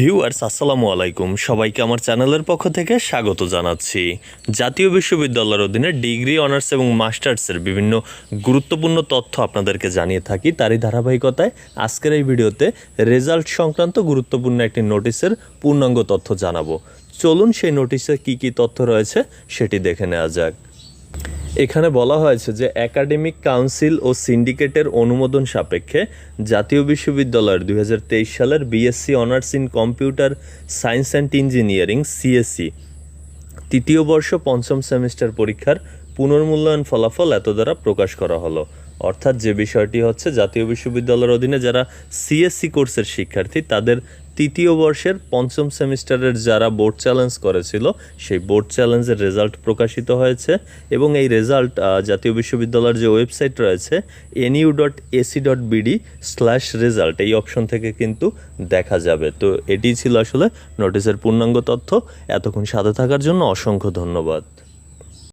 Viewers, আসসালামু আলাইকুম। সবাইকে আমার চ্যানেলের পক্ষ থেকে স্বাগত জানাচ্ছি। জাতীয় বিশ্ববিদ্যালয়ের অধীনে ডিগ্রি, অনার্স এবং মাস্টার্সের বিভিন্ন গুরুত্বপূর্ণ তথ্য আপনাদেরকে জানিয়ে থাকি। তারই ধারাবাহিকতায় আজকের এই ভিডিওতে রেজাল্ট সংক্রান্ত গুরুত্বপূর্ণ একটি নোটিশের পূর্ণাঙ্গ তথ্য জানাব। চলুন সেই নোটিশে কি কি তথ্য রয়েছে সেটি দেখে নেওয়া যাক। এখানে বলা হয়েছে যে একাডেমিক কাউন্সিল ও সিন্ডিকেটের অনুমোদন সাপেক্ষে জাতীয় বিশ্ববিদ্যালয়ের দুই হাজার তেইশ সালের BSc honours in computer science and engineering CSC তৃতীয় বর্ষ পঞ্চম সেমিস্টার পরীক্ষার পুনর্মূল্যায়ন ফলাফল এত দ্বারা প্রকাশ করা হলো। অর্থাৎ যে বিষয়টি হচ্ছে জাতীয় বিশ্ববিদ্যালয়ের অধীনে যারা সিএসসি কোর্সের শিক্ষার্থী, তাদের তৃতীয় বর্ষের পঞ্চম সেমিস্টারের যারা বোর্ড চ্যালেঞ্জ করেছিল, সেই বোর্ড চ্যালেঞ্জের রেজাল্ট প্রকাশিত হয়েছে এবং এই রেজাল্ট জাতীয় বিশ্ববিদ্যালয়ের যে ওয়েবসাইট রয়েছে NU dot AC dot BD slash result এই অপশন থেকে কিন্তু দেখা যাবে। তো এটি ছিল আসলে নোটিশের পূর্ণাঙ্গ তথ্য। এতক্ষণ সাথে থাকার জন্য অসংখ্য ধন্যবাদ।